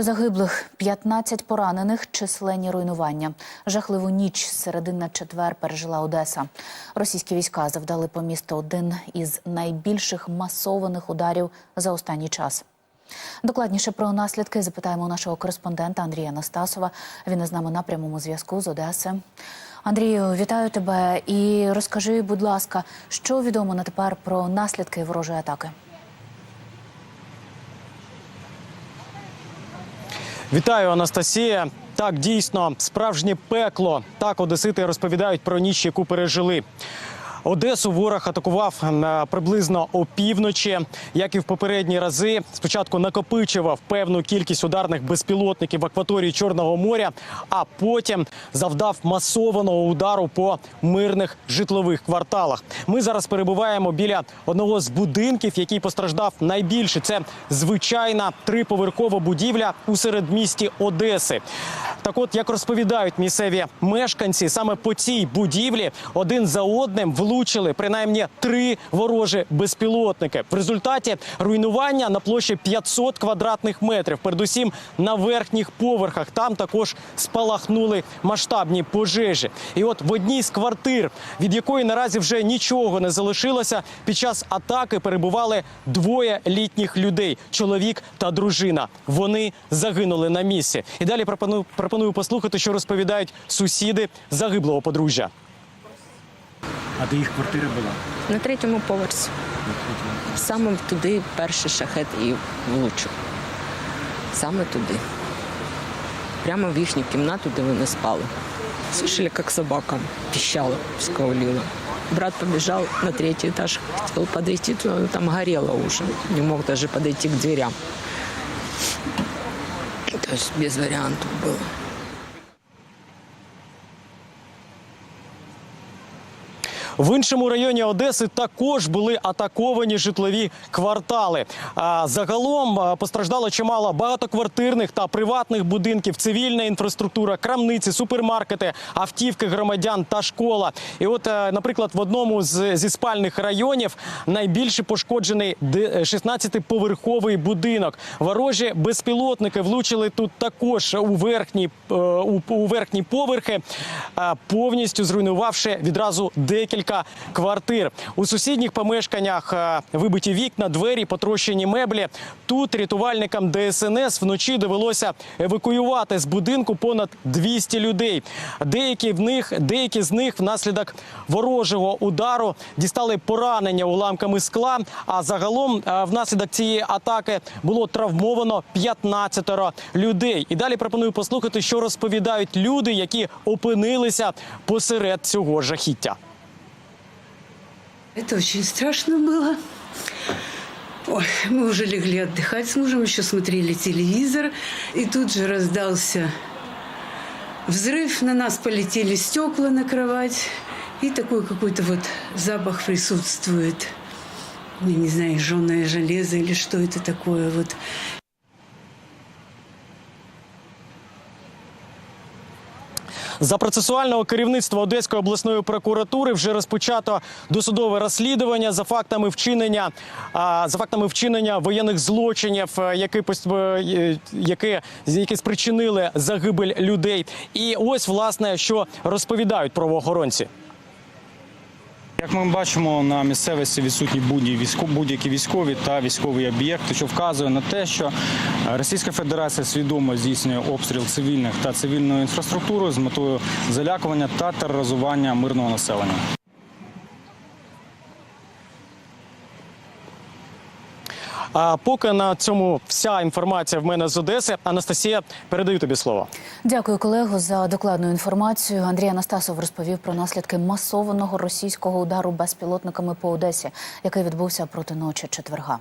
Троє загиблих, 15 поранених, численні руйнування. Жахливу ніч з середи на четвер пережила Одеса. Російські війська завдали по місту один із найбільших масованих ударів за останній час. Докладніше про наслідки запитаємо нашого кореспондента Андрія Настасова. Він із нами на прямому зв'язку з Одеси. Андрію, вітаю тебе і розкажи, будь ласка, що відомо на тепер про наслідки ворожої атаки. Вітаю, Анастасія. Так, дійсно, справжнє пекло. Так, одесити розповідають про ніч, яку пережили. Одесу ворог атакував е, приблизно опівночі, як і в попередні рази. Спочатку накопичував певну кількість ударних безпілотників в акваторії Чорного моря, а потім завдав масованого удару по мирних житлових кварталах. Ми зараз перебуваємо біля одного з будинків, який постраждав найбільше. Це звичайна триповерхова будівля у середмісті Одеси. Так, от як розповідають місцеві мешканці, саме по цій будівлі один за одним влучили принаймні три ворожі безпілотники. В результаті руйнування на площі 500 квадратних метрів, передусім на верхніх поверхах. Там також спалахнули масштабні пожежі. І от в одній з квартир, від якої наразі вже нічого не залишилося, під час атаки перебували двоє літніх людей чоловік та дружина. Вони загинули на місці. І далі пропоную пропоную послухати, що розповідають сусіди загиблого подружжя. А де їх квартира була? На третьому поверсі. Саме туди перший шахет і влучив. Саме туди. Прямо в їхню кімнату, де вони спали. Слышали, як собака пищала, скаулила. Брат побежал на третий этаж, хотел подойти, то там горело уже. Не мог даже подойти к дверям. То есть без вариантов было. В іншому районі Одеси також були атаковані житлові квартали. Загалом постраждало чимало багатоквартирних та приватних будинків, цивільна інфраструктура, крамниці, супермаркети, автівки громадян та школа. І от, е, наприклад, в одному з зі спальних районів найбільше пошкоджений де- 16-поверховий будинок. Ворожі безпілотники влучили тут також у верхні е, у, у верхні поверхи, е, повністю зруйнувавши відразу декілька квартир. У сусідніх помешканнях е, вибиті вікна, двері, потрощені меблі. Тут рятувальникам ДСНС вночі довелося евакуювати з будинку понад 200 людей. Деякі в них, деякі з них внаслідок ворожого удару дістали поранення уламками скла. А загалом е, внаслідок цієї атаки було травмовано 15 людей. І далі пропоную послухати, що розповідають люди, які опинилися посеред цього жахіття. Это очень страшно было. Ой, мы уже легли отдыхать с мужем, еще смотрели телевизор, и тут же раздался взрыв, на нас полетели стекла на кровать, и такой какой-то вот запах присутствует. Я не знаю, жженое железо или что это такое. Вот За процесуального керівництва Одеської обласної прокуратури вже розпочато досудове розслідування за фактами вчинення за фактами вчинення воєнних злочинів, е, які е, які, які спричинили загибель людей. І ось власне що розповідають правоохоронці. Як ми бачимо, на місцевості відсутні будь-які військові та військові об'єкти, що вказує на те, що Російська Федерація свідомо здійснює обстріл цивільних та цивільної інфраструктури з метою залякування та тероризування мирного населення. А поки на цьому вся інформація в мене з Одеси. Анастасія, передаю тобі слово. Дякую, колего, за докладну інформацію. Андрій Анастасов розповів про наслідки масованого російського удару безпілотниками по Одесі, який відбувся проти ночі четверга.